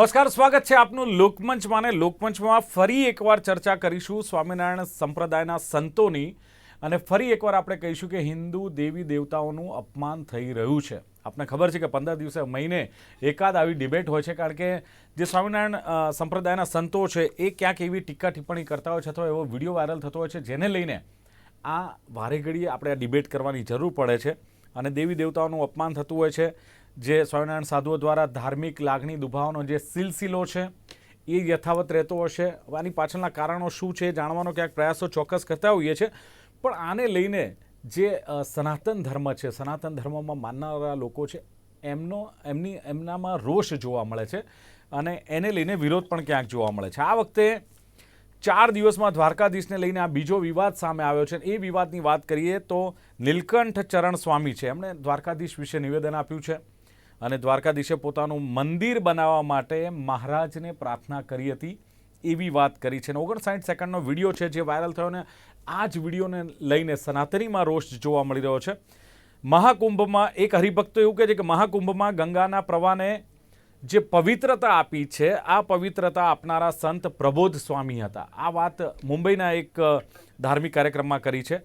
નમસ્કાર, સ્વાગત છે આપનું લોકમંચમાં અને લોકમંચમાં ફરી એકવાર ચર્ચા કરીશું સ્વામિનારાયણ સંપ્રદાયના સંતોની અને ફરી એકવાર આપણે કહીશું કે હિન્દુ દેવી દેવતાઓનું અપમાન થઈ રહ્યું છે. આપને ખબર છે કે પંદર દિવસે મહિને એકાદ આવી ડિબેટ હોય છે, કારણ કે જે સ્વામિનારાયણ સંપ્રદાયના સંતો છે, એ ક્યાંક એવી ટીકા ટિપ્પણી કરતા હોય છે અથવા એવો વીડિયો વાયરલ થતો હોય છે, જેને લઈને આ વારે ઘડીએ આપણે આ ડિબેટ કરવાની જરૂર પડે છે અને દેવી દેવતાઓનું અપમાન થતું હોય છે. જે સ્વામિનારાયણ સાધુઓ દ્વારા ધાર્મિક લાગણી દુભાવનો જે સિલસિલો છે, એ યથાવત રહેતો હશે. આની પાછળના કારણો શું છે જાણવાનો ક્યાંક પ્રયાસો ચોક્કસ કરતા હોઈએ છીએ. પણ આને લઈને જે સનાતન ધર્મ છે, સનાતન ધર્મમાં માનનારા લોકો છે, એમનો, એમની, એમનામાં રોષ જોવા મળે છે અને એને લઈને વિરોધ પણ ક્યાંક જોવા મળે છે. આ વખતે ચાર દિવસમાં દ્વારકાધીશને લઈને આ બીજો વિવાદ સામે આવ્યો છે. એ વિવાદની વાત કરીએ તો નીલકંઠ ચરણ સ્વામી છે. એમણે દ્વારકાધીશ વિશે નિવેદન આપ્યું છે. અને દ્વારકાધીશે પોતાનું મંદિર બનાવવા માટે મહારાજને પ્રાર્થના કરી હતી એવી વાત કરી છે. અને ઓગણસાઠ સેકન્ડનો વીડિયો છે જે વાયરલ થયો ને આ જ વિડીયોને લઈને સનાતનીમાં રોષ જોવા મળી રહ્યો છે. મહાકુંભમાં એક હરિભક્તો એવું કહે છે કે મહાકુંભમાં ગંગાના પ્રવાહને જે પવિત્રતા આપી છે, આ પવિત્રતા આપનારા સંત પ્રબોધ સ્વામી હતા. આ વાત મુંબઈના એક ધાર્મિક કાર્યક્રમમાં કરી છે.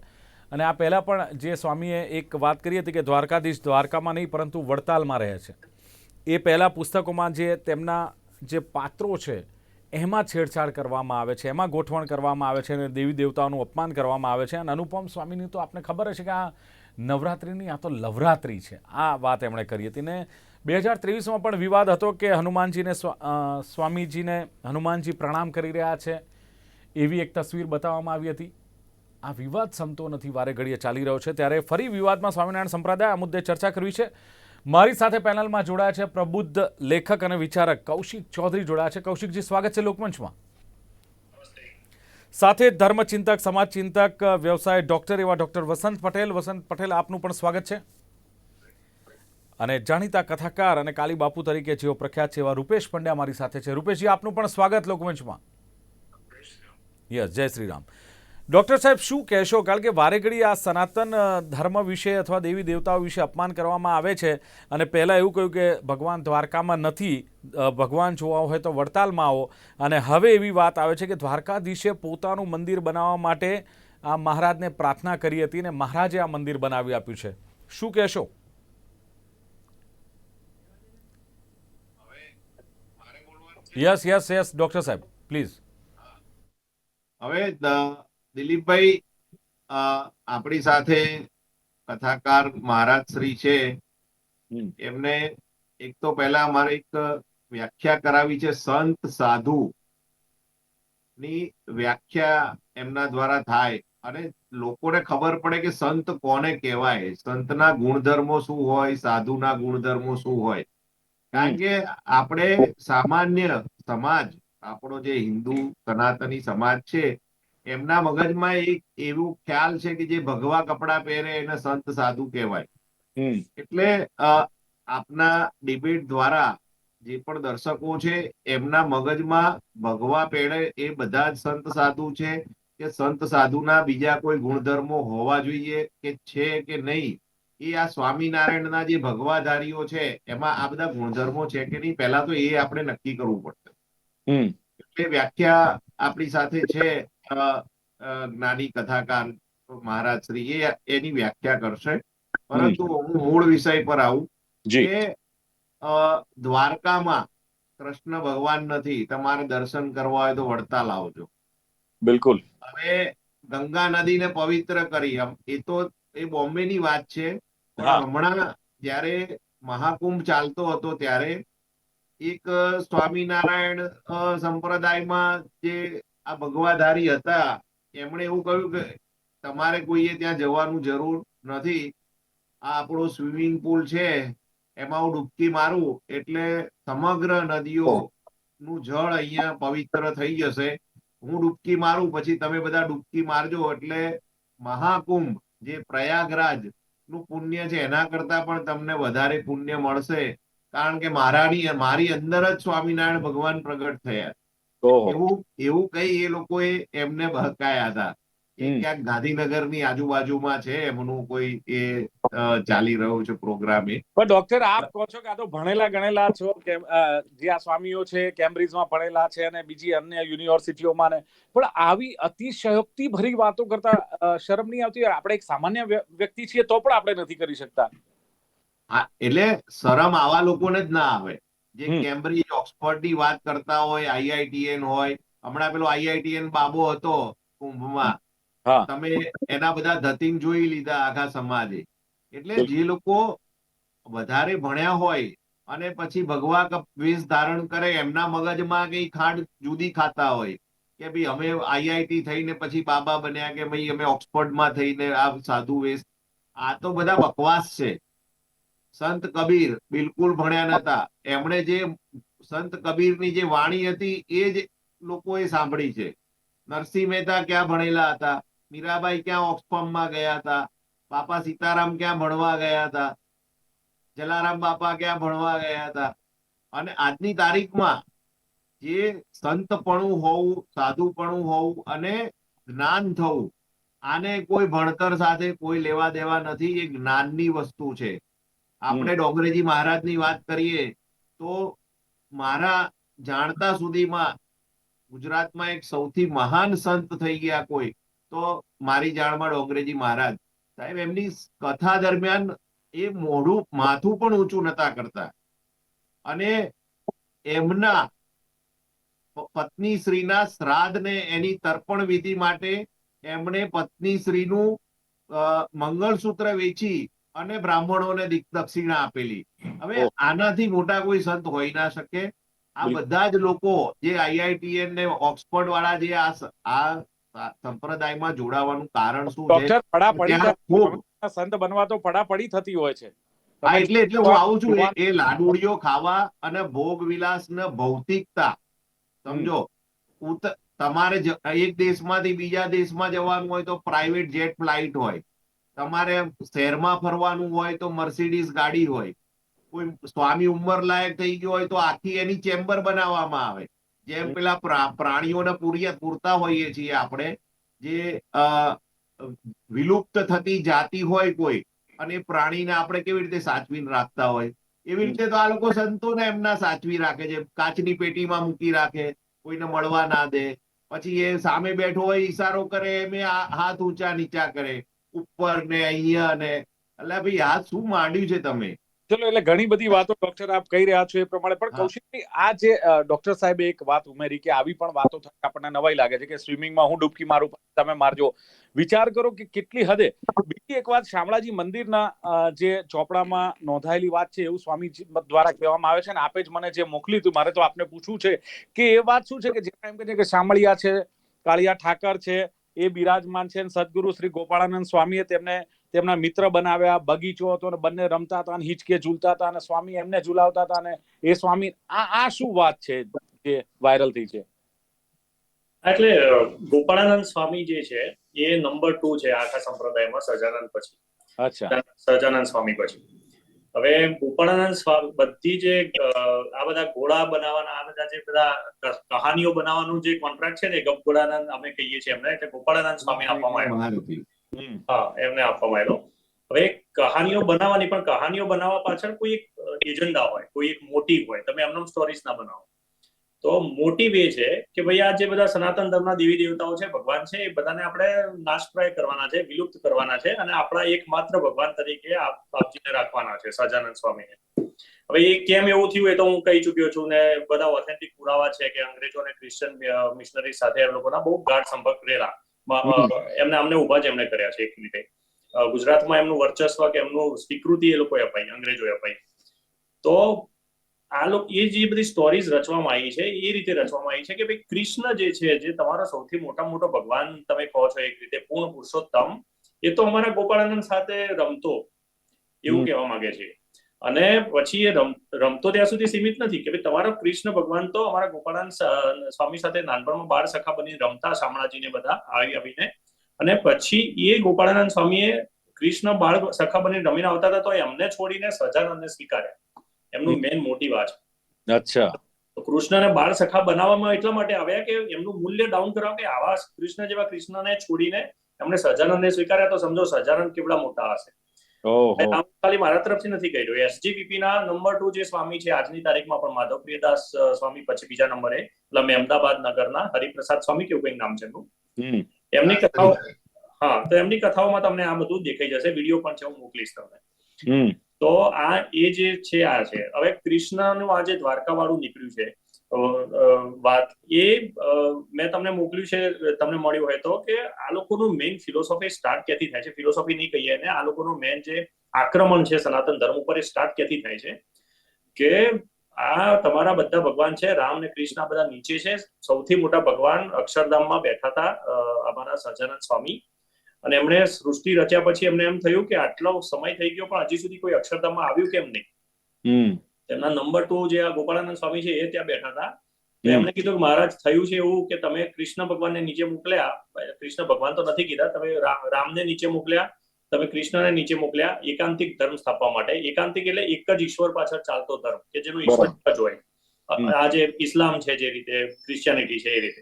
અને આ પહેલાં પણ જે સ્વામીએ એક વાત કરી હતી કે દ્વારકાધીશ દ્વારકામાં નહીં, પરંતુ વડતાલમાં રહે છે. એ પહેલાં પુસ્તકોમાં જે તેમના જે પાત્રો છે, એમાં છેડછાડ કરવામાં આવે છે, એમાં ગોઠવણ કરવામાં આવે છે અને દેવી દેવતાઓનું અપમાન કરવામાં આવે છે. અને અનુપમ સ્વામીની તો આપને ખબર છે કે આ નવરાત્રિની આ તો લવરાત્રિ છે. આ વાત એમણે કરી હતી. ને બે હજાર ત્રેવીસમાં પણ વિવાદ હતો કે હનુમાનજીને સ્વામીજીને હનુમાનજી પ્રણામ કરી રહ્યા છે. એવી એક તસવીર બતાવવામાં આવી હતી. આ વિવાદ સમતો નથી, વારે ઘડીએ ચાલી રહ્યો છે. ત્યારે ફરી વિવાદમાં સ્વામિનારાયણ સંપ્રદાય આ મુદ્દે ચર્ચા કરવી છે. મારી સાથે પેનલમાં જોડાયા છે પ્રબુદ્ધ લેખક અને વિચારક કૌશિક ચૌધરી જોડાયા છે. કૌશિકજી, સ્વાગત છે લોકમંચમાં. સાથે ધર્મચિંતક, સમાજચિંતક, વ્યવસાય ડોક્ટર એવા ડોક્ટર વસંત પટેલ. વસંત પટેલ, આપનું પણ સ્વાગત છે. અને જાણીતા કથાકાર અને કાલી બાપુ તરીકે જેઓ પ્રખ્યાત છે એવા રૂપેશ પંડ્યા મારી સાથે છે. રૂપેશજી, આપનું પણ સ્વાગત લોકમંચમાં. યસ, જય શ્રી રામ. ડૉક્ટર સાહેબ શું કહેશો? કારણ કે વારે ઘડી આ સનાતન ધર્મ વિશે અથવા દેવી દેવતાઓ વિશે અપમાન કરવામાં આવે છે અને પહેલાં એવું કહ્યું કે ભગવાન દ્વારકામાં નથી ભગવાન જોવા હોય તો વડતાલમાં આવો. અને હવે એવી વાત આવે છે કે દ્વારકાધીશે પોતાનું મંદિર બનાવવા માટે આ મહારાજને પ્રાર્થના કરી હતી અને મહારાજે આ મંદિર બનાવી આપ્યું છે. શું કહેશો? યસ યસ યસ ડૉક્ટર સાહેબ પ્લીઝ. હવે દિલીપભાઈ આપણી સાથે કથાકાર મહારાજ શ્રી છે. એમને એક તો પહેલા અમારે એક વ્યાખ્યા કરાવી છે સંત સાધુ. ની વ્યાખ્યા એમના દ્વારા થાય. અને લોકોને ખબર પડે કે સંત કોને કહેવાય? સંતના ગુણધર્મો શું હોય? સાધુના ગુણધર્મો શું હોય? કારણ કે આપણે સામાન્ય સમાજ આપણો જે હિન્દુ સનાતની સમાજ છે એમના મગજમાં એક એવું ખ્યાલ છે કે જે ભગવા કપડા પહેરે એને સંત સાધુ કહેવાય. એટલે આપના ડિબેટ દ્વારા જે પણ દર્શકો છે એમના મગજમાં ભગવા પહેરે એ બધા જ સંત સાધુ છે કે સંત સાધુના બીજા કોઈ ગુણધર્મો હોવા જોઈએ કે છે કે નહીં એ આ સ્વામિનારાયણના જે ભગવાધારીઓ છે એમાં આ બધા ગુણધર્મો છે કે નહીં પહેલા તો એ આપણે નક્કી કરવું પડશે. એટલે વ્યાખ્યા આપણી સાથે છે અ, કથાકાર મહારાજ શ્રી એ એની વ્યાખ્યા કરશે. પરંતુ હું મૂળ વિષય પર આવું કે દ્વારકામાં કૃષ્ણ ભગવાન નથી તમારે દર્શન કરવા હોય તો વડતાલ આવજો. બિલકુલ. હવે ગંગા નદીને પવિત્ર કરી એમ એ તો એ બોમ્બે ની વાત છે. હમણાં જયારે મહાકુંભ ચાલતો હતો ત્યારે એક સ્વામિનારાયણ સંપ્રદાયમાં જે આ ભગવાધારી હતા. એમણે એવું કહ્યું કે તમારે કોઈએ ત્યાં જવાનું જરૂર નથી. આ આપણો સ્વિમિંગ પુલ છે. એમાં હું ડૂબકી મારું એટલે સમગ્ર નદીઓ નું જળ અહીંયા પવિત્ર થઈ જશે. હું ડૂબકી મારું પછી તમે બધા ડૂબકી મારજો. એટલે મહાકુંભ જે પ્રયાગરાજનું પુણ્ય છે એના કરતા પણ તમને વધારે પુણ્ય મળશે. કારણ કે મારાની મારી અંદર જ સ્વામિનારાયણ ભગવાન પ્રગટ થયા. એવું એવું કઈ એ લોકોએ એમને બહકાયા હતા. ક્યાંક ગાંધીનગરની આજુબાજુમાં છે એમનું કોઈ એ ચાલી રહ્યો છે પ્રોગ્રામ એ. પણ ડોક્ટર આપ કહો છો કે આ તો ભણેલા ગણેલા છો કે જે આ સ્વામીઓ છે કેમ્બ્રિજમાં ભણેલા છે અને બીજી અન્ય યુનિવર્સિટીઓમાં ને પણ આવી અતિશયોક્તિ ભરી વાતો કરતા શરમ નહીં આવતી? આપણે એક સામાન્ય વ્યક્તિ છીએ તો પણ આપણે નથી કરી શકતા. એટલે શરમ આવા લોકોને જ ના આવે. જે કેમ્બ્રિજ ઓક્સફર્ડની વાત કરતા હોય આઈઆઈટીએન હોય. હમણાં પેલો આઈઆઈટીએન બાબો હતો કુંભમાં. તમે એના બધા ધતિંગ જોઈ લીધા આખા સમાજે. એટલે જે લોકો વધારે ભણ્યા હોય અને પછી ભગવા વેશ ધારણ કરે એમના મગજમાં કઈ ખાંડ જુદી ખાતા હોય કે ભાઈ અમે આઈઆઈટી થઈને પછી બાબા બન્યા કે ભાઈ અમે ઓક્સફર્ડમાં થઈને આ સાધુ વેશ. આ તો બધા બકવાસ છે. સંત કબીર બિલકુલ ભણ્યા નતા. એમણે જે સંત કબીરની જે વાણી હતી એ જ લોકોએ સાંભળી છે. નરસિંહ મહેતા ક્યાં ભણેલા હતા? મીરાબાઈ ક્યાં ઓક્સફર્ડમાં ગયા હતા? બાપા સીતારામ ક્યાં ભણવા ગયા હતા? જલારામ બાપા ક્યાં ભણવા ગયા હતા? અને આજની તારીખમાં જે સંતપણું હોવું, સાધુપણું હોવું અને જ્ઞાન થવું, આને કોઈ ભણતર સાથે કોઈ લેવા દેવા નથી. એ જ્ઞાનની વસ્તુ છે. આપણે ડોંગરેજી મહારાજની વાત કરીએ તો મારા જાણતા સુધીમાં ગુજરાતમાં એક સૌથી મહાન સંત થઈ ગયા કોઈ તો મારી જાણમાં ડોંગરેજી મહારાજ. સાહેબ એમની કથા દરમિયાન એ મોઢું માથું પણ ઊંચું નતા કરતા. અને એમના પત્ની શ્રીના શ્રાદ્ધ ને એની તર્પણ વિધિ માટે એમણે પત્ની શ્રીનું મંગળસૂત્ર વેચી અને બ્રાહ્મણોને દિક- દક્ષિણા આપેલી. હવે આનાથી મોટા કોઈ સંત હોઈ ના શકે. આ બધા જ લોકો જે આઈઆઈટીએન ને ઓક્સફર્ડ વાળા જે આ સંપ્રદાયમાં જોડાવાનું કારણ શું છે? સંત બનવા તો પડાપડી થતી હોય છે. હા એટલે એટલે હું આવું છું. એ- લાડુડીઓ ખાવા અને ભોગ વિલાસ ને ભૌતિકતા. સમજો? તમારે એક દેશમાંથી બીજા દેશમાં જવાનું હોય તો પ્રાઇવેટ જેટ ફ્લાઇટ હોય. તમારે શહેરમાં ફરવાનું હોય તો મર્સિડીઝ ગાડી હોય. કોઈ સ્વામી ઉંમર લાયક થઈ ગયો હોય તો આખી એની ચેમ્બર બનાવવામાં આવે. જેમ પેલા પ્રાણીઓને પૂરી પૂરતા હોઈએ છીએ આપણે, જે વિલુપ્ત થતી જાતિ હોય કોઈ અને પ્રાણીને આપણે કેવી રીતે સાચવીને રાખતા હોય. એવી રીતે તો આ લોકો સંતોને એમના સાચવી રાખે છે. કાચની પેટીમાં મૂકી રાખે, કોઈને મળવા ના દે. પછી એ સામે બેઠો હોય, ઈશારો કરે, એમ હાથ ઊંચા નીચા કરે. ઉપર ને અહીંયા ને. એટલે ભાઈ આ શું માંડ્યું છે તમે? ચલો એટલે ઘણી બધી વાતો ડોક્ટર આપ કહી રહ્યા છો એ પ્રમાણે. પણ કૌશિકભાઈ આ જે ડોક્ટર સાહેબે એક વાત ઉમેરી કે આવી પણ વાતો થાય આપણને નવાઈ લાગે છે કે સ્વિમિંગમાં હું ડૂબકી મારું તમે મારજો. વિચાર કરો કે કેટલી હદે. બીજી એક વાત શામળાજી મંદિરના જે ચોપડામાં નોંધાયેલી વાત છે એવું સ્વામીજી દ્વારા કહેવામાં આવે છે ને આપે જ મને જે મોકલી હતું મારે તો આપને પૂછવું છે કે એ વાત શું છે કે જેમાં એમ કહે છે કે શામળિયા છે કાળિયા ઠાકર છે એ બિરાજમાન છે સદગુરુ શ્રી ગોપાળાનંદ સ્વામીએ તેમને તેમના મિત્ર બનાવ્યા બગીચો હતો અને બંને રમતા હતા અને હિંચકે ઝૂલતા હતા અને સ્વામી એમને ઝુલાવતા હતા અને એ સ્વામી આ આ શું વાત છે જે વાયરલ થઈ છે? એટલે ગોપાળાનંદ સ્વામી જે છે એ નંબર ટુ છે આખા સંપ્રદાયમાં સજાનંદ પછી. અચ્છા. સજાનંદ સ્વામી પછી. હવે ગોપાળાનંદ સ્વામી બધી જે આ બધા ઘોડા બનાવવાના આ બધા જે બધા કહાનીઓ બનાવવાનું જે કોન્ટ્રાક્ટ છે ને ગપ ગોપાળાનંદ અમે કહીએ છીએ એમને એટલે ગોપાળાનંદ સ્વામી આપવામાં આવ્યો. હા એમને આપવામાં આવ્યો. હવે કહાનીઓ બનાવવાની પણ કહાનીઓ બનાવવા પાછળ કોઈ એક એજન્ડા હોય કોઈ એક મોટી હોય તમે એમનો સ્ટોરીઝ ના બનાવો. તો મોટિવ એ છે કે ભાઈ આ જે બધા સનાતન ધર્મના દેવી દેવતાઓ છે ભગવાન છે એ બધાને આપણે નાશપ્રાય કરવાના છે વિલુપ્ત કરવાના છે અને આપણા એકમાત્ર ભગવાન તરીકે આપજીને રાખવાના છે સહજાનંદ સ્વામીને. હવે એ કેમ એવું થયું એ તો હું કહી ચુક્યો છું ને બધા ઓથેન્ટિક પુરાવા છે કે અંગ્રેજો અને ક્રિશ્ચિયન મિશનરી સાથે એ લોકોના બહુ ગાઢ સંપર્ક રહેલા. એમને અમને ઊભા જ એમને કર્યા છે એક રીતે. ગુજરાતમાં એમનું વર્ચસ્વ કે એમનું સ્વીકૃતિ એ લોકોએ અપાઈ અંગ્રેજોએ અપાઈ. તો આ લોકો એ જે બધી સ્ટોરીઝ રચવામાં આવી છે એ રીતે રચવામાં આવી છે કે ભાઈ કૃષ્ણ જે છે જે તમારો સૌથી મોટા મોટો ભગવાન તમે કહો છો એક રીતે પૂર્ણ પુરુષોત્તમ એ તો અમારા ગોપાળાનંદ સાથે રમતો એવું કહેવા માંગે છે. અને પછી એ રમ રમતો ત્યાં સુધી સીમિત નથી કે ભાઈ તમારો કૃષ્ણ ભગવાન તો અમારા ગોપાળાનંદ સ્વામી સાથે નાનપણમાં બાળ સખા બની રમતા શામળાજીને બધા આવી આવીને. અને પછી એ ગોપાળાનંદ સ્વામીએ કૃષ્ણ બાળ સખા બની રમીને આવતા હતા તો એમને છોડીને સજાનંદને સ્વીકાર્યા. એમનું મેન મોટિવ આ છે. અચ્છા. કૃષ્ણને બાળ સખા બનાવવામાં એટલા માટે આવ્યા કે એમનું મૂલ્ય ડાઉન કરવા કે આવા કૃષ્ણ જેવા કૃષ્ણને છોડીને એમને સજાનંદને સ્વીકાર્યા તો સમજો સજાનંદ કેવડા મોટા હશે. ખાલી મારા તરફથી નથી કહ્યું એસજીપીપી ના નંબર ટુ જે સ્વામી છે આજની તારીખમાં પણ માધવ પ્રિયદાસ સ્વામી પછી બીજા નંબરે એટલે અમદાવાદ નગરના હરિપ્રસાદ સ્વામી કેવું કઈ નામ છે એમનું. એમની કથાઓ હા તો એમની કથાઓમાં તમને આ બધું દેખાઈ જશે. વીડિયો પણ છે હું મોકલીશ તમને. તો આ એ જે છે, આ છે. હવે કૃષ્ણનું આ જે દ્વારકા વાળું નીકળ્યું છે વાત એ મેં તમને મોકલ્યું છે, તમને મળ્યું હોય તો, કે આ લોકોનું મેઇન ફિલોસોફી સ્ટાર્ટ ક્યાંથી થાય છે? ફિલોસોફી નહીં કહીએ ને આ લોકોનું મેઇન જે આક્રમણ છે, સનાતન ધર્મ ઉપર એ સ્ટાર્ટ ક્યાંથી થાય છે? કે આ તમારા બધા ભગવાન છે, રામ ને કૃષ્ણ બધા નીચે છે. સૌથી મોટા ભગવાન અક્ષરધામમાં બેઠા હતા અમારા સજાનંદ સ્વામી. અને એમણે સૃષ્ટિ રચ્યા પછી એમને એમ થયું કે આટલો સમય થઈ ગયો પણ હજી સુધી કોઈ અક્ષરધામમાં આવ્યું કેમ નહીં? તેમના નંબર ટુ જે આ ગોપાળાનંદ સ્વામી છે એ ત્યાં બેઠા હતા. એમણે કીધું કે મહારાજ થયું છે એવું કે તમે કૃષ્ણ ભગવાનને નીચે મોકલ્યા. કૃષ્ણ ભગવાન તો નથી કીધા તમે રામને નીચે મોકલ્યા. તમે કૃષ્ણને નીચે મોકલ્યા. એકાંતિક ધર્મ સ્થાપવા માટે. એકાંતિક એટલે એક જ ઈશ્વર પાછળ ચાલતો ધર્મ કે જેનો ઈશ્વર જ હોય. આ જે ઇસ્લામ છે જે રીતે ક્રિશ્ચિયાનિટી છે એ રીતે.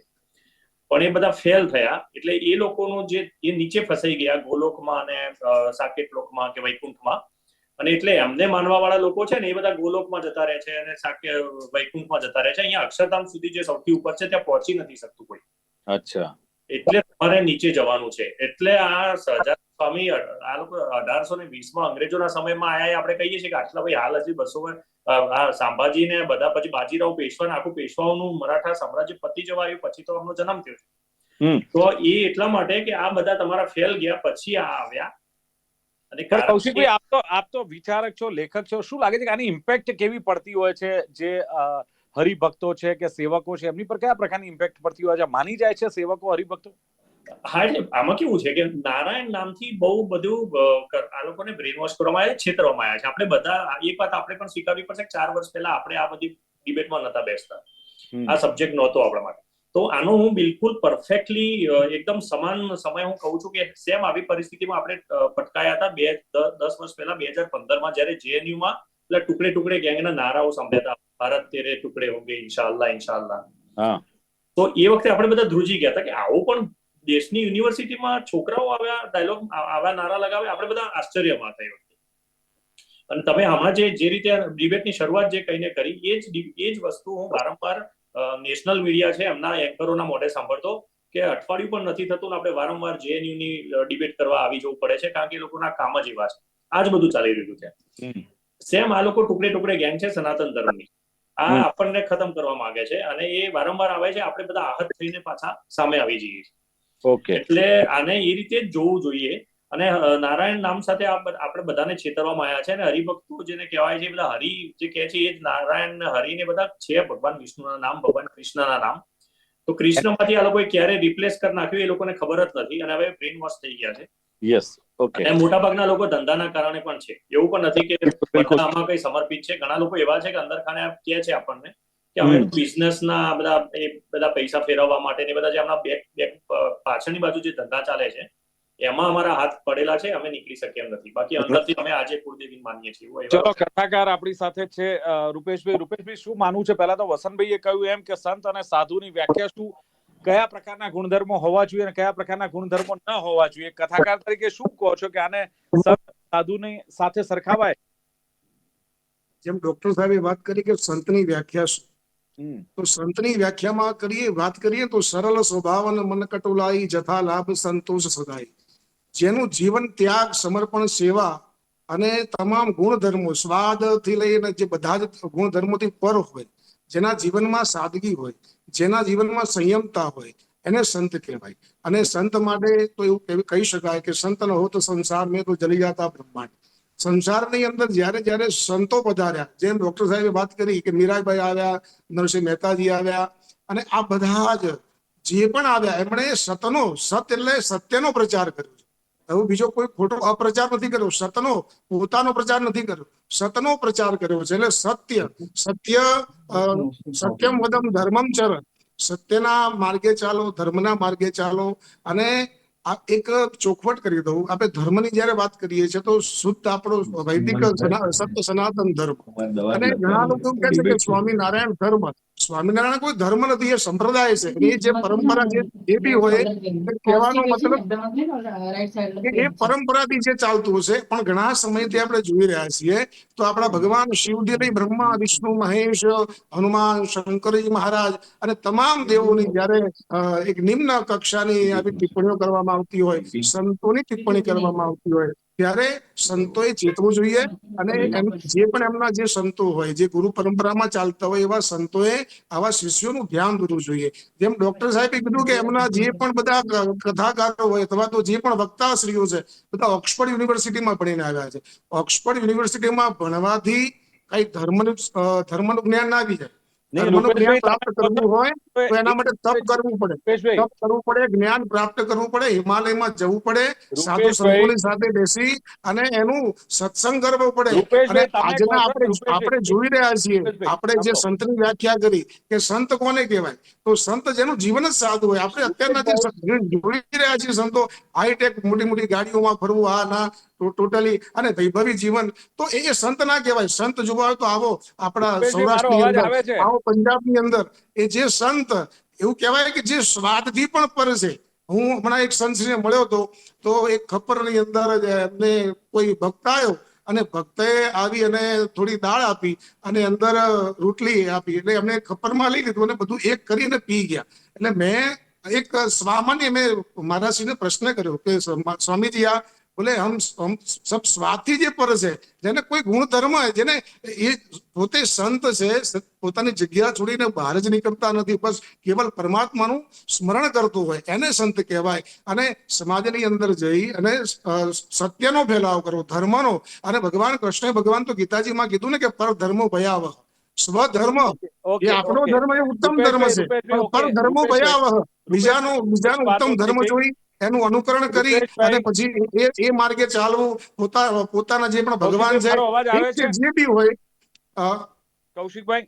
પણ એ બધા ફેલ થયા. એટલે એ લોકોનું જે, એ નીચે ફસાઈ ગયા ગોલોકમાં અને સાકેત લોકમાં કે વૈકુંઠમાં. અને એટલે એમને માનવા વાળા લોકો છે ને એ બધા ગોલોકમાં જતા રહે છે અને સાકે વૈકુંઠમાં જતા રહે છે. અહીંયા અક્ષરધામ સુધી જે સૌથી ઉપર છે, ત્યાં પહોંચી નથી શકતું કોઈ. અચ્છા. એટલે તમારે નીચે જવાનું છે. એટલે આ સહજાનંદ સ્વામી આ લોકો અઢારસો ને વીસમાં અંગ્રેજોના સમયમાં આયા આપણે કહીએ છીએ કે આટલા ભાઈ હાલ હજી બસો આ સંભાજી ને બધા પછી બાજીરાવ પેશવા આખું પેશવાઓનું મરાઠા સામ્રાજ્ય પતી જવા આવ્યું પછી તો એમનો જન્મ થયો છે. તો એ એટલા માટે કે આ બધા તમારા ફેલ ગયા પછી આ આવ્યા. અને કૌશિકભાઈ આપ તો આપ તો વિચારક છો લેખક છો. શું લાગે છે કે આની ઇમ્પેક્ટ કેવી પડતી હોય છે? જે અ, હરિભક્તો છે કે સેવકો છે? એમની પર કયા પ્રકારની ઇમ્પેક્ટ પડતી હોય? છે માની જાય છે સેવકો હરિભક્તો? હા એટલે આમાં કેવું છે કે નારાયણ નામથી બહુ બધું આ લોકોને બ્રેન વોશ કરવામાં આવ્યા છે છેતરવામાં આવ્યા છે. આપણે બધા એક વાત આપણે પણ સ્વીકારવી પડશે ચાર વર્ષ પહેલા આપણે આ બધી ડિબેટમાં નતા બેસતા. આ સબ્જેક્ટ નહોતો આપણા માટે. તો આનો હું બિલકુલ પરફેક્ટલી એકદમ સમાન સમય હું કહું છું કે સેમ આવી પરિસ્થિતિમાં આપણે પટકાયા હતા બે દસ વર્ષ પહેલા બે હજાર પંદરમાં જયારે JNU પેલા ટુકડે ટુકડે ગેંગના નારાઓ સાંભળતા ભારત તેરે ટુકડે હોંગે ઇન્શાલ્લાહ હા. તો એ વખતે આપણે બધા ધ્રુજી ગયા હતા કે આવું પણ દેશની યુનિવર્સિટીમાં છોકરાઓ આવ્યા ડાયલોગ આવા નારા લગાવે આપણે બધા આશ્ચર્યમાં થઈ વખતે. અને તમે હમણાં જે જે રીતે ડિબેટની શરૂઆત જે કહીને કરી એ જ એ જ વસ્તુ હું વારંવાર નેશનલ મીડિયા છે એમના એન્કરોના મોઢે સાંભળતો કે અઠવાડિયું પણ નથી થતું ને આપણે વારંવાર JNU ની ડિબેટ કરવા આવી જવું પડે છે કારણ કે લોકોના કામ જ એવા છે. આ જ બધું ચાલી રહ્યું છે. સેમ આ લોકો ટુકડે ટુકડે ગેંગ છે સનાતન ધર્મની. આ આપણને ખતમ કરવા માંગે છે અને એ વારંવાર આવે છે. આપણે બધા આહત થઈને પાછા સામે આવી જઈએ ઓકે એટલે આને એ રીતે જ જોવું જોઈએ. અને નારાયણ નામ સાથે આપણે બધાને છેતરવામાં આવ્યા છે અને હરિભક્તો જેને કહેવાય છે બધા હરિ જે કહે છે એ જ નારાયણ હરિને બધા છે ભગવાન વિષ્ણુના નામ ભગવાન કૃષ્ણના નામ. તો કૃષ્ણમાંથી આ લોકોએ ક્યારે રિપ્લેસ કરી નાખ્યું એ લોકોને ખબર જ નથી અને હવે બ્રેન વોશ થઈ ગયા છે. યસ ઓકે અને મોટાભાગના લોકો ધંધાના કારણે પણ છે. એવું પણ નથી કે આમાં કઈ સમર્પિત છે. ઘણા લોકો એવા છે કે અંદર ખાને કહે છે આપણને કે અમે હમ. બિઝનેસ ના બધા એ બધા પૈસા ફેરવવા માટે ને બધા જે હમણાં બેક બેક પાછળની બાજુ જે ધંધા ચાલે છે એમાં અમારા હાથ પડેલા છે અમે નીકળી શકીએ એમ નથી. બાકી અંદરથી અમે આજે કુળદેવી માનીએ છીએ. ચલો કથાકાર આપણી સાથે છે રૂપેશભાઈ. રૂપેશભાઈ શું માનવું છે? પહેલા તો વસંતભાઈએ કહ્યું એમ કે સંત અને સાધુની વ્યાખ્યા શું? કયા પ્રકારના ગુણધર્મો હોવા જોઈએ અને કયા પ્રકારના ગુણધર્મો ન હોવા જોઈએ? કથાકાર તરીકે શું કહો છો કે આને સાધુની સાથે સરખાવાય? જેમ ડોક્ટર સાહેબે વાત કરી કે સંતની વ્યાખ્યા શું? તો સંતની વ્યાખ્યામાં કરીએ વાત કરીએ તો સરળ સ્વભાવ અને મન કટોલાઈ જથા લાભ સંતોષ સદાય. જેનું જીવન ત્યાગ સમર્પણ સેવા અને તમામ ગુણધર્મો સ્વાદથી લઈને જે બધા જ ગુણધર્મોથી પર હોય જેના જીવનમાં સાદગી હોય, જેના જીવનમાં સંયમતા હોય, એને સંત કહેવાય. અને સંત માટે તો એવું કહી શકાય કે સંત ન હો તો સંસાર મેં તો જલી જાતા બ્રહ્માંડ. સંસારની અંદર જ્યારે જ્યારે સંતો પધાર્યા, જેમ ડોક્ટર સાહેબે વાત કરી કે મીરાબાઈ આવ્યા, નરસિંહ મહેતાજી આવ્યા, અને આ બધા જ જે પણ આવ્યા, એમણે સતનો, સત એટલે સત્યનો પ્રચાર કર્યો હવે બીજો કોઈ ખોટો અપ્રચાર નથી કર્યો. સતનો પોતાનો પ્રચાર નથી કર્યો. સતનો પ્રચાર કર્યો છે. એટલે સત્ય સત્ય સત્યમ વદમ ધર્મમ ચર. સત્યના માર્ગે ચાલો ધર્મના માર્ગે ચાલો. અને આ એક ચોખવટ કરી દઉં. આપણે ધર્મની જયારે વાત કરીએ છીએ તો શુદ્ધ આપણો વૈદિક સત્ય સનાતન ધર્મ. અને ઘણા લોકો કે કહે છે કે સ્વામિનારાયણ ધર્મ સ્વામિનારાયણ કોઈ ધર્મ નથી, એ સંપ્રદાય છે. એ જે પરંપરા છે, એ બી હોય. કહેવાનો મતલબ એ પરંપરાથી જે ચાલતું હશે, પણ ઘણા સમયથી આપણે જોઈ રહ્યા છીએ, તો આપણા ભગવાન શિવજી બ્રહ્મા, વિષ્ણુ, મહેશ, હનુમાન, શંકરજી મહારાજ અને તમામ દેવોની જયારે એક નિમ્ન કક્ષાની આવી ટિપ્પણીઓ કરવામાં આવતી હોય, સંતોની ટિપ્પણી કરવામાં આવતી હોય ત્યારે સંતોએ ચેતવું જોઈએ અને જે પણ એમના જે સંતો હોય જે ગુરુ પરંપરામાં ચાલતા હોય એવા સંતોએ આવા શિષ્યોનું ધ્યાન દોરવું જોઈએ. જેમ ડોક્ટર સાહેબે કીધું કે એમના જે પણ બધા કથાકારો હોય અથવા તો જે પણ વક્તાશ્રીઓ છે બધા ઓક્સફર્ડ યુનિવર્સિટીમાં ભણીને આવ્યા છે. ઓક્સફર્ડ યુનિવર્સિટીમાં ભણવાથી કઈ ધર્મનું ધર્મનું જ્ઞાન ના આવી જાય. નહીં, ધર્મનું જ્ઞાન રૂપેશભાઈ, પ્રાપ્ત કરવું હોય તો એના માટે તપ કરવું પડે. તપ કરવું પડે જ્ઞાન પ્રાપ્ત કરવું પડે હિમાલયમાં જવું પડે સાધુ સંતોની સાથે બેસી અને એનું સત્સંગ કરવો પડે. અને આજના આપણે આપણે જોઈ રહ્યા છીએ આપણે જે સંત સંતની વ્યાખ્યા કરી કે સંત કોને કહેવાય? તો સંત જેનું જીવન જ સાદું હોય. આપણે અત્યારના જે જોઈ રહ્યા છીએ સંતો હાઈટેક મોટી મોટી ગાડીઓમાં ફરવું આ ના ટોટલી અને વૈભવી જીવન તો એ સંત ના કહેવાય. સંત જોવા હોય તો આવો આપણા સૌરાષ્ટ્રની અંદર આવો પંજાબની અંદર એ જે સંત એવું કહેવાય કે જે સ્વાદથી પણ પર છે હું હમણાં એક સંતશ્રીને મળ્યો હતો તો એક ખપરની અંદર એમને કોઈ ભક્ત આવ્યો અને ભક્તે આવી અને થોડી દાળ આપી અને અંદર રોટલી આપી. એટલે એમને ખપરમાં લઈ લીધું અને બધું એક કરીને પી ગયા. એટલે મેં એક સ્વામાન્ય મેં મહારાજશ્રીને પ્રશ્ન કર્યો કે સ્વામીજી આ બોલે હમ હમ સબ સ્વાર્થી જે પર છે જેને કોઈ ગુણધર્મ હોય જેને એ પોતે સંત છે પોતાની જગ્યા છોડીને બહાર જ નીકળતા નથી બસ કેવલ પરમાત્માનું સ્મરણ કરતું હોય એને સંત કહેવાય. અને સમાજની અંદર જઈ અને સત્યનો ફેલાવ કરવો ધર્મનો. અને ભગવાન કૃષ્ણ ભગવાન તો ગીતાજીમાં કીધું ને કે પર ધર્મ ભયાવહ. સ્વધર્મ. એ આપણો ધર્મ એ ઉત્તમ ધર્મ છે. રૂપેશભાઈ, પણ પર ઓકે, ધર્મો ભયાવહ. બીજાનો બીજાનો ઉત્તમ ધર્મ જોઈ એનું અનુકરણ કરી અને પછી એ એ માર્ગે ચાલવું પોતા પોતાના જે પણ ભગવાન છે જે બી હોય કૌશિકભાઈ?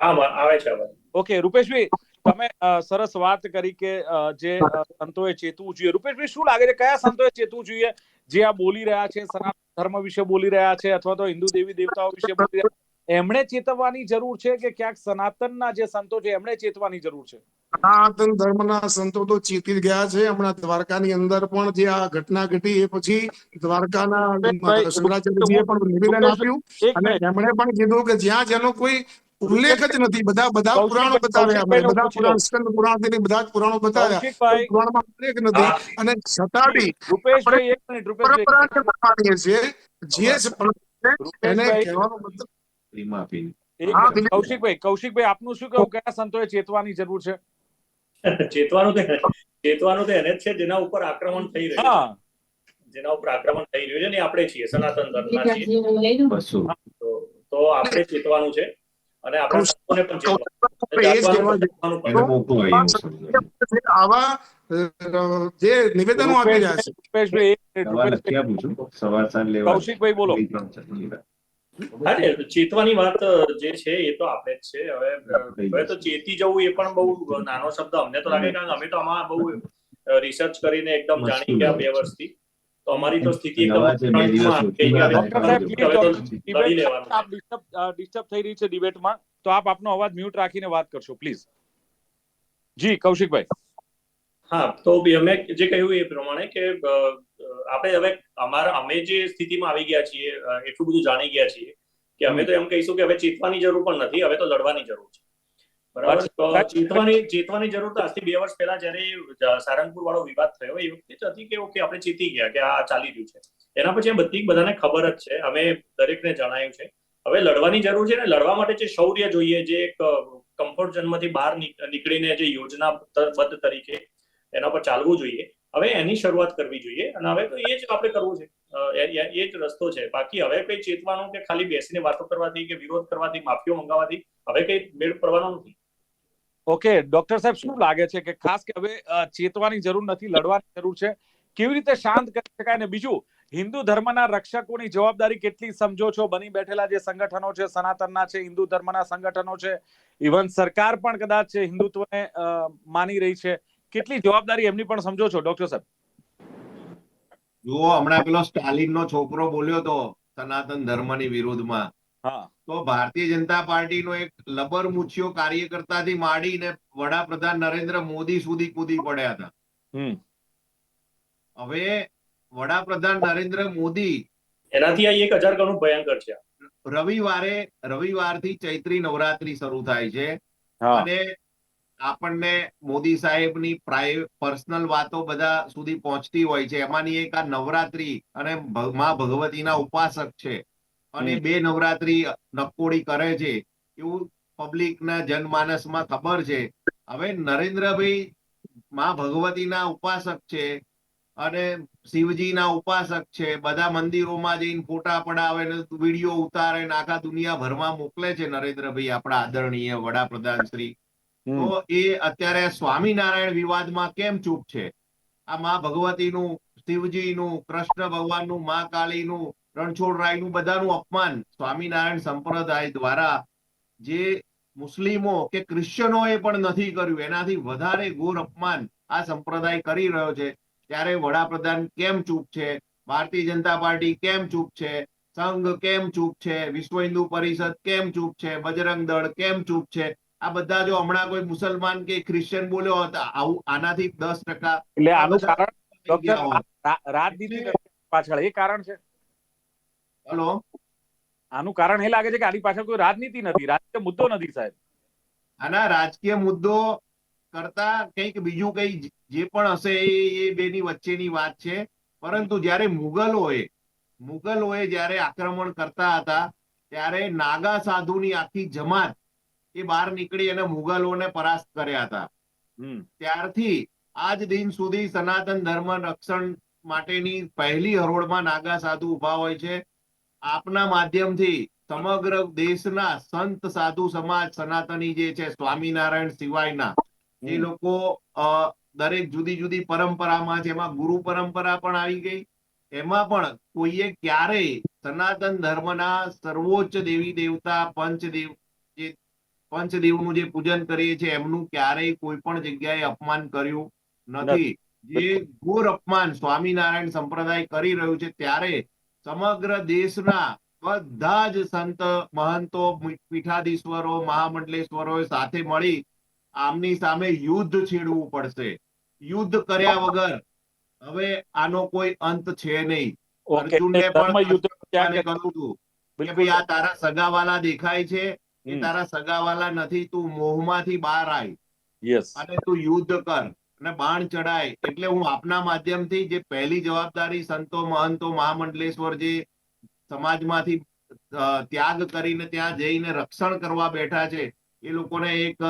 હા આવે છે ઓકે રૂપેશભાઈ તમે સરસ વાત કરી કે જે સંતોએ ચેતવું જોઈએ. રૂપેશભાઈ શું લાગે છે? કયા સંતોએ ચેતવું જોઈએ? જે આ બોલી રહ્યા છે સનાતન ધર્મ વિશે બોલી રહ્યા છે અથવા તો હિન્દુ દેવી દેવતાઓ વિશે બોલી રહ્યા છે એમણે ચેતવવાની જરૂર છે કે ક્યાંક સનાતનના જે સંતો છે એમણે ચેતવાની જરૂર છે? સનાતન ધર્મના સંતો તો ચેતી ગયા છે. હમણાં દ્વારકાની અંદર પણ જે આ ઘટના ઘટી એ પછી દ્વારકાના શંકરાચાર્યજીએ પણ નિવેદન આપ્યું અને એમણે પણ કીધું કે જ્યાં જેનો કોઈ ઉલ્લેખ જ નથી બધા બધા પુરાણો બતાવ્યા બધા પુરાણ સ્કંદ પુરાણ બધા જ પુરાણો બતાવ્યા. પુરાણમાં ઉલ્લેખ નથી. અને છતાં બી પરંપરા માનીએ છીએ. જે પણ એને કહેવાનો મતલબ આપીને. કૌશિકભાઈ કૌશિકભાઈ આપનું શું કહું? કયા સંતોએ ચેતવાની જરૂર છે? ચેતવાનું તો ચેતવાનું તો એને જ છે જેના ઉપર આક્રમણ થઈ રહ્યું છે. જેના ઉપર આક્રમણ થઈ રહ્યું છે ને આપણે છીએ સનાતન ધર્મના છીએ. તો આપણે ચેતવાનું છે અને આપણે સંતોને પણ ચેતવાનું આવા જે નિવેદનો આપી રહ્યા છે. કૌશિકભાઈ બોલો. ને, ચેતવાની વાત જે છે એ તો આપણે જ છે. હવે હવે તો ચેતી જવું એ પણ બહુ નાનો શબ્દ. અમને તો લાગે કારણ કે અમે તો આમાં બહુ રિસર્ચ કરીને એકદમ જાણી ગયા બે વર્ષથી. તો અમારી તો સ્થિતિ ડિસ્ટર્બ થઈ રહી છે ડિબેટમાં તો આપ આપનો અવાજ મ્યુટ રાખીને વાત કરશો પ્લીઝ જી કૌશિકભાઈ. હા તો અમે જે કહ્યું એ પ્રમાણે કે આપણે હવે અમારા અમે જે સ્થિતિમાં આવી ગયા છીએ એટલું બધું જાણી ગયા છીએ કે અમે તો એમ કહીશું કે હવે ચેતવાની જરૂર પણ નથી હવે તો લડવાની જરૂર છે. બરાબર? તો ચેતવાની ચેતવાની જરૂર તો આજથી બે વર્ષ પહેલા જયારે સારંગપુર વાળો વિવાદ થયો એ વખતે હતી કે ઓકે આપણે ચેતી ગયા કે આ ચાલી રહ્યું છે. એના પછી બધી બધાને ખબર જ છે. અમે દરેકને જણાયું છે. હવે લડવાની જરૂર છે ને લડવા માટે જે શૌર્ય જોઈએ જે એક કમ્ફર્ટ ઝોનમાંથી બહાર નીકળીને જે યોજનાબદ્ધ તરીકે એના પર ચાલવું જોઈએ હવે એની શરૂઆત કરવી જોઈએ અને હવે તો એ જ આપણે કરવું છે. એ જ રસ્તો છે. બાકી હવે કઈ ચેતવાનું કે ખાલી બેસીને વાતો કરવાથી કે વિરોધ કરવાથી, માફીઓ મંગાવવાથી હવે કઈ મેળ પડવાનો નથી. ઓકે, ડોક્ટર સાહેબ, શું લાગે છે કે ખાસ કે હવે ચેતવાની જરૂર નથી, લડવાની જરૂર છે? કેવી રીતે શાંત કરી શકાય? અને બીજું, હિન્દુ ધર્મના રક્ષકોની જવાબદારી કેટલી સમજો છો? બની બેઠેલા જે સંગઠનો છે, સનાતનના છે, હિન્દુ ધર્મના સંગઠનો છે, ઇવન સરકાર પણ કદાચ હિન્દુત્વને માની રહી છે. કેટલી જવાબદારી એમની પણ સમજો છો ડોક્ટર સાહેબ? જુઓ હમણાં પેલો સ્ટાલિન નો છોકરો બોલ્યો તો સનાતન ધર્મની વિરુદ્ધમાં. તો ભારતીય જનતા પાર્ટીનો એક લબર મુછિયો કાર્યકર્તાથી માંડીને વડાપ્રધાન નરેન્દ્ર મોદી સુધી કૂદી પડ્યા હતા. હવે વડાપ્રધાન નરેન્દ્ર મોદી એનાથી આ એક હજાર ગણું ભયંકર છે. રવિવારે રવિવારથી ચૈત્રી નવરાત્રી શરૂ થાય છે. અને આપણને મોદી સાહેબની પ્રાઇવેટ પર્સનલ વાતો બધા સુધી પહોંચતી હોય છે. એમાંની એક આ નવરાત્રી અને માં ભગવતીના ઉપાસક છે. અને. બે નવરાત્રી નકોડી કરે છે. એવું પબ્લિકના જનમાનસમાં ખબર છે. હવે નરેન્દ્રભાઈ માં ભગવતીના ઉપાસક છે અને શિવજીના ઉપાસક છે. બધા મંદિરોમાં જઈને ફોટા પડાવે ને વીડિયો ઉતારે ને આખા દુનિયાભરમાં મોકલે છે નરેન્દ્રભાઈ આપણા આદરણીય વડાપ્રધાન શ્રી. તો એ અત્યારે સ્વામિનારાયણ વિવાદમાં કેમ ચૂપ છે? આ માં ભગવતીનું, શિવજીનું, કૃષ્ણ ભગવાનનું, માં કાળીનું રણછોડરાયનું બધાનું અપમાન સ્વામિનારાયણ સંપ્રદાય દ્વારા જે મુસ્લિમો કે ક્રિશ્ચનોએ પણ નથી કર્યું. એનાથી વધારે ઘોર અપમાન આ સંપ્રદાય કરી રહ્યો છે. ત્યારે વડાપ્રધાન કેમ ચૂપ છે? ભારતીય જનતા પાર્ટી કેમ ચૂપ છે? સંઘ કેમ ચૂપ છે? વિશ્વ હિન્દુ પરિષદ કેમ ચૂપ છે? બજરંગ દળ કેમ ચૂપ છે? આ બધા જો હમણાં કોઈ મુસલમાન કે ક્રિશ્ચિયન બોલ્યો હોત આવું આનાથી દસ ટકા એટલે આનું કારણ થઈ ગયા ડોક્ટર હોત. રા- રાજનીતિ પાછળ એ કારણ છે? હલો? આનું કારણ એ લાગે છે કે આની પાછળ કોઈ રાજનીતિ નથી રાજકીય મુદ્દો નથી સાહેબ. આના રાજકીય મુદ્દો કરતા કંઈક બીજું કંઈ જે પણ હશે એ એ બેની વચ્ચેની વાત છે. પરંતુ જ્યારે મુગલોએ મુગલોએ જ્યારે આક્રમણ કરતા હતા ત્યારે નાગા સાધુની આખી જમાત એ બહાર નીકળી અને મુગલોને પરાસ્ત કર્યા હતા. ત્યારથી આજ દિન સુધી સનાતન ધર્મ રક્ષણ માટેની પહેલી હરોળમાં નાગા સાધુ ઊભા હોય છે. આપના માધ્યમથી સમગ્ર દેશના સંત સાધુ સમાજ સનાતની જે છે સ્વામિનારાયણ સિવાયના એ લોકો દરેક જુદી જુદી પરંપરામાં છે. એમાં ગુરુ પરંપરા પણ આવી ગઈ. એમાં પણ કોઈએ ક્યારેય સનાતન ધર્મના સર્વોચ્ચ દેવી દેવતા પંચદેવ જે પંચદેવનું જે પૂજન કરીએ છીએ એમનું ક્યારેય કોઈ પણ જગ્યાએ અપમાન કર્યું નથી. જે ઘોર અપમાન સ્વામિનારાયણ સંપ્રદાય કરી રહ્યું છે ત્યારે સમગ્ર દેશના બધા જ સંત મહંતો પીઠાધીશ્વરો મહામંડલેશ્વરો સાથે મળી આમની સામે યુદ્ધ છેડવું પડશે. યુદ્ધ કર્યા વગર હવે આનો કોઈ અંત છે નહીં. અર્જુનને પણ યુદ્ધ કહ્યું હતું કે ભાઈ આ તારા સગાવાલા દેખાય છે. હમ. તારા સગાવાલા નથી તું મોહમાંથી બહાર આય. યસ અને તું યુદ્ધ કર અને બાણ ચડાય એટલે હું આપના માધ્યમથી જે પહેલી જવાબદારી સંતો મહંતો મહામંડલેશ્વર જે સમાજમાંથી ત્યાગ કરીને ત્યાં જઈને રક્ષણ કરવા બેઠા છે એ લોકોને એક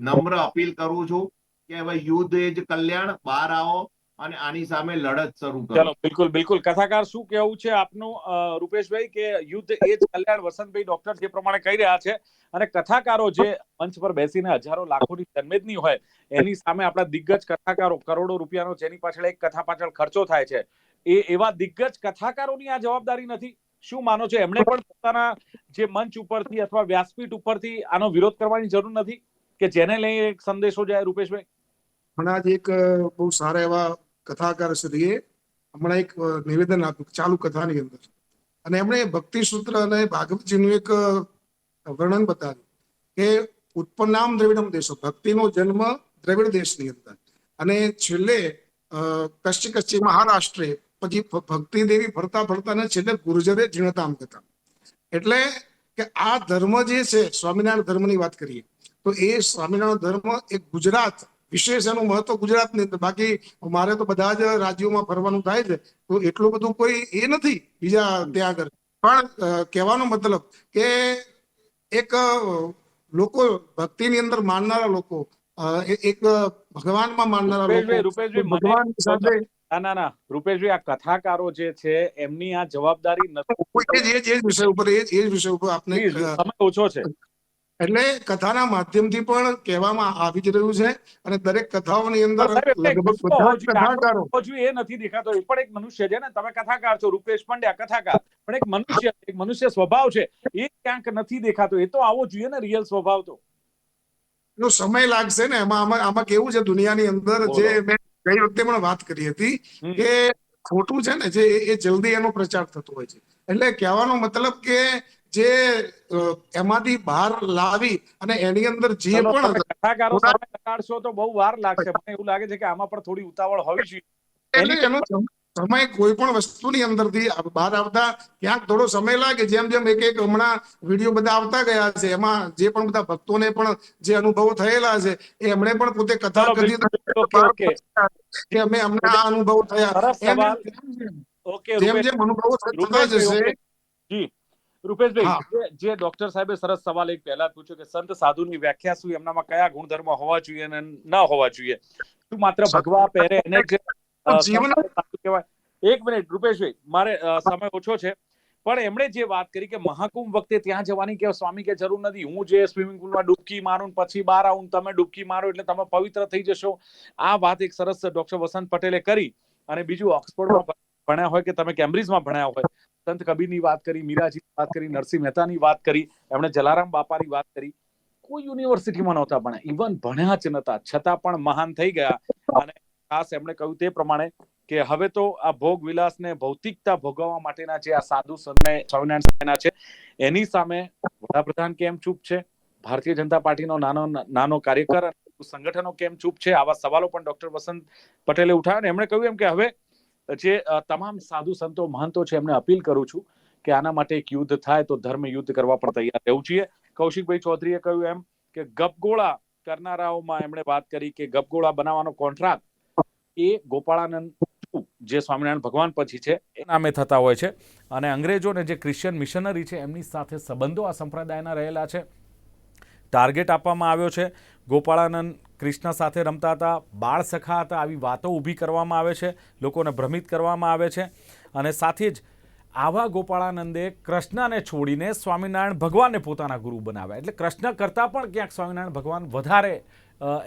નમ્ર અપીલ કરું છું કે હવે યુદ્ધ એ જ કલ્યાણ. બહાર આવો. અને આની સામે લડત શરૂ કરો. ચલો બિલકુલ બિલકુલ. કથાકાર શું કેવું છે આપનું? રૂપેશભાઈ કે યુદ્ધ એ જ કલ્યાણ વસંતભાઈ ડોક્ટર જે પ્રમાણે કહી રહ્યા છે. અને કથાકારો જે મંચ પર બેસીને હજારો લાખોની જન્મેદની હોય એની સામે આપણા દિગ્ગજ કથાકારો કરોડો રૂપિયાનો જેની પાછળ એક કથા પાછળ ખર્ચો થાય છે. એ એવા દિગ્ગજ કથાકારોની આ જવાબદારી નથી. શું માનો છો? એમણે પણ પોતાના જે મંચ ઉપરથી અથવા વ્યાસપીઠ ઉપરથી આનો વિરોધ કરવાની જરૂર નથી? કે જેને લઈ એક સંદેશો જાય રૂપેશભાઈ? હમણાં જ એક બહુ સારા એવા કથાકાર શ્રીએ હમણાં એક નિવેદન આપ્યું, ચાલુ કથાની અંદર. અને એમણે ભક્તિ સૂત્ર અને ભાગવતજીનું એક વર્ણન બતાવ્યું કે ઉત્પન્નામ દ્રવિડમ દેશો, ભક્તિનો જન્મ દ્રવિડ દેશની અંદર. અને છેલ્લે કચ્છી કચ્છી મહારાષ્ટ્રે પછી ભક્તિ દેવી ફરતા ફરતા ને છેલ્લે ગુર્જરે જીણતામ કથા એટલે કે આ ધર્મ જે છે, સ્વામિનારાયણ ધર્મની વાત કરીએ, તો એ સ્વામિનારાયણ ધર્મ એક ગુજરાત વિશેષ એનું મહત્વ ગુજરાતની અંદર બાકી મારે તો બધા જ રાજ્યોમાં ફરવાનું થાય છે તો એટલું બધું કોઈ એ નથી બીજા ત્યાં આગળ પણ કહેવાનો મતલબ કે એક લોકો ભક્તિની અંદર માનનારા લોકો એક ભગવાનમાં માનનારા રૂપેશભાઈ લોકો ભગવાન સાથે ના ના ના રૂપેશભાઈ આ કથાકારો જે છે એમની આ જવાબદારી નથી એ જ વિષય ઉપર એ જ- વિષય ઉપર આપને સમય ઓછો છે એટલે કથાના માધ્યમથી પણ કહેવામાં આવી જ રહ્યું છે અને દરેક કથાઓની અંદર લગભગ બધા જ કથાકારો હજુ એ નથી દેખાતો. એ પણ એક મનુષ્ય છે ને. તમે કથાકાર છો રૂપેશ પંડ્યા કથાકાર. પણ એક મનુષ્ય એક મનુષ્ય સ્વભાવ છે. એ ક્યાંક નથી દેખાતો. એ તો આવો જોઈએ ને રિયલ સ્વભાવ તો. નો સમય લાગશે ને. એમાં આમાં આમાં કેવું છે દુનિયાની અંદર જે મેં ગઈ વખતે પણ વાત કરી હતી કે ખોટું છે ને જે એ- એ જલ્દી એનો પ્રચાર થતો હોય છે. એટલે કહેવાનો મતલબ કે જે એમાંથી બહાર લાવી અને એની અંદર જે પણ કથાકારો સામે લગાડશો તો બહુ વાર લાગશે. મને એવું લાગે છે કે આમાં પણ થોડી ઉતાવળ હોવી જોઈએ. એટલે એનો સમય કોઈ પણ વસ્તુની અંદરથી બહાર આવતા ક્યાંક થોડો સમય લાગે. જેમ જેમ એક એક હમણાં વીડિયો બધા આવતા ગયા છે એમાં જે પણ બધા ભક્તોને પણ જે અનુભવો થયેલા છે એ એમણે પણ પોતે કથા કરી કે અમે અમને આ અનુભવ થયા. જેમ જેમ અનુભવો થતા જશે. જી. રૂપેશભાઈ જે- ડોક્ટર સાહેબે સરસ સવાલ એક પહેલા પૂછ્યો કે સંત સાધુની વ્યાખ્યા શું? એમનામાં કયા ગુણધર્મ હોવા જોઈએ અને ન હોવા જોઈએ? શું માત્ર ભગવા પહેરે એને જ કહેવાય? એક મિનિટ રૂપેશભાઈ મારે સમય ઓછો છે. પણ એમણે જે વાત કરી કે મહાકુંભ વખતે ત્યાં જવાની કે સ્વામી કે જરૂર નથી હું જે સ્વિમિંગ પુલમાં ડૂબકી મારું પછી બહાર આવું તમે ડૂબકી મારો એટલે તમે પવિત્ર થઈ જશો. આ વાત એક સરસ ડોક્ટર વસંત પટેલે કરી. અને બીજું ઓક્સફોર્ડમાં ભણ્યા હોય કે તમે કેમ્બ્રિજમાં ભણ્યા હોય સંત કબીરની વાત કરી, મીરાજીની વાત કરી, નરસિંહ મહેતાની વાત કરી, એમણે જલારામ બાપાની વાત કરી. કોઈ યુનિવર્સિટીમાં નહોતા ભણ્યા. ઇવન ભણ્યા જ નહોતા. છતાં પણ મહાન થઈ ગયા. અને ખાસ એમણે કહ્યું તે પ્રમાણે કે હવે તો આ ભોગ વિલાસને ભૌતિકતા ભોગવવા માટેના જે આ સાધુ સંતને, સ્વામિનારાયણ છે, એની સામે વડાપ્રધાન કેમ ચૂપ છે? ભારતીય જનતા પાર્ટીનો નાનો નાનો કાર્યકર સંગઠનો કેમ ચૂપ છે? આવા સવાલો પણ ડોક્ટર વસંત પટેલે ઉઠાવ્યા ને એમણે કહ્યું એમ કે હવે જે તમામ સાધુ સંતો, મહંતો છે, એમને અપીલ કરું છું કે આના માટે એક યુદ્ધ થાય તો ધર્મ યુદ્ધ કરવા પણ તૈયાર રહેવું જોઈએ. કૌશિકભાઈ ચૌધરીએ કહ્યું એમ કે ગપગોળા કરનારાઓમાં એમણે વાત કરી કે ગપગોળા બનાવવાનો કોન્ટ્રાક્ટ એ ગોપાળાનંદ જે સ્વામિનારાયણ ભગવાન પછી છે, એ નામે થતા હોય છે. અને અંગ્રેજોને જે ક્રિશ્ચિયન મિશનરી છે, એમની સાથે સંબંધો આ સંપ્રદાયના રહેલા છે. ટાર્ગેટ આપવામાં આવ્યો છે. ગોપાળાનંદ કૃષ્ણ સાથે રમતા હતા, બાળ સખા હતા, આવી વાતો ઊભી કરવામાં આવે છે, લોકોને ભ્રમિત કરવામાં આવે છે. અને સાથે જ આવા ગોપાળાનંદે કૃષ્ણને છોડીને સ્વામિનારાયણ ભગવાનને પોતાના ગુરુ બનાવ્યા. એટલે કૃષ્ણ કરતાં પણ ક્યાંક સ્વામિનારાયણ ભગવાન વધારે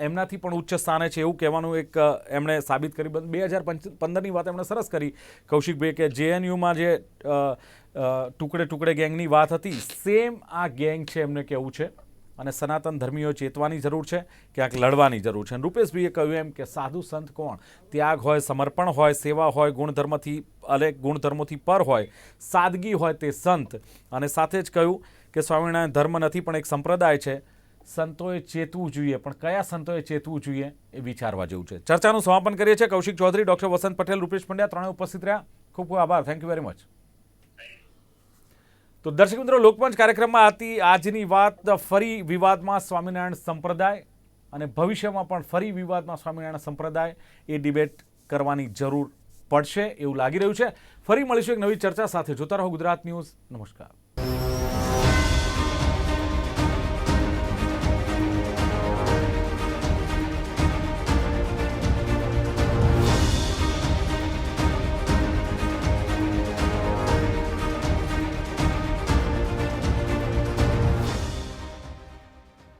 એમનાથી પણ ઉચ્ચ સ્થાને છે એવું કહેવાનું એક એમણે સાબિત કરી. બે હજાર પંદરની વાત એમણે સરસ કરી કૌશિકભાઈ કે જેએનયુમાં જે ટુકડે ટુકડે ગેંગની વાત હતી, સેમ આ ગેંગ છે એમને કહેવું છે. અને સનાતન ધર્મીઓ ચેતવાની જરૂર છે, ક્યાંક લડવાની જરૂર છે. રૂપેશભાઈએ કહ્યું એમ કે સાધુ સંત કોણ? ત્યાગ હોય, સમર્પણ હોય, સેવા હોય, ગુણધર્મથી, અનેક ગુણધર્મોથી પર હોય, સાદગી હોય તે સંત. અને સાથે જ કહ્યું કે સ્વામિનારાયણ ધર્મ નથી, પણ એક સંપ્રદાય છે. સંતોએ ચેતવું જોઈએ. પણ કયા સંતોએ ચેતવું જોઈએ એ વિચારવા જેવું છે. ચર્ચાનું સમાપન કરીએ છીએ. કૌશિક ચૌધરી, ડૉક્ટર વસંત પટેલ, રૂપેશ પંડ્યા ત્રણે ઉપસ્થિત રહ્યા. ખૂબ ખૂબ આભાર. થેન્ક યુ વેરી મચ તો દર્શક મિત્રો લોકમંચ કાર્યક્રમમાં હતી આજની વાત ફરી વિવાદમાં સ્વામિનારાયણ સંપ્રદાય અને ભવિષ્યમાં પણ ફરી વિવાદમાં સ્વામિનારાયણ સંપ્રદાય એ ડિબેટ કરવાની જરૂર પડશે એવું લાગી રહ્યું છે. ફરી મળીશું એક નવી ચર્ચા સાથે. જોતા રહો ગુજરાત ન્યૂઝ. નમસ્કાર.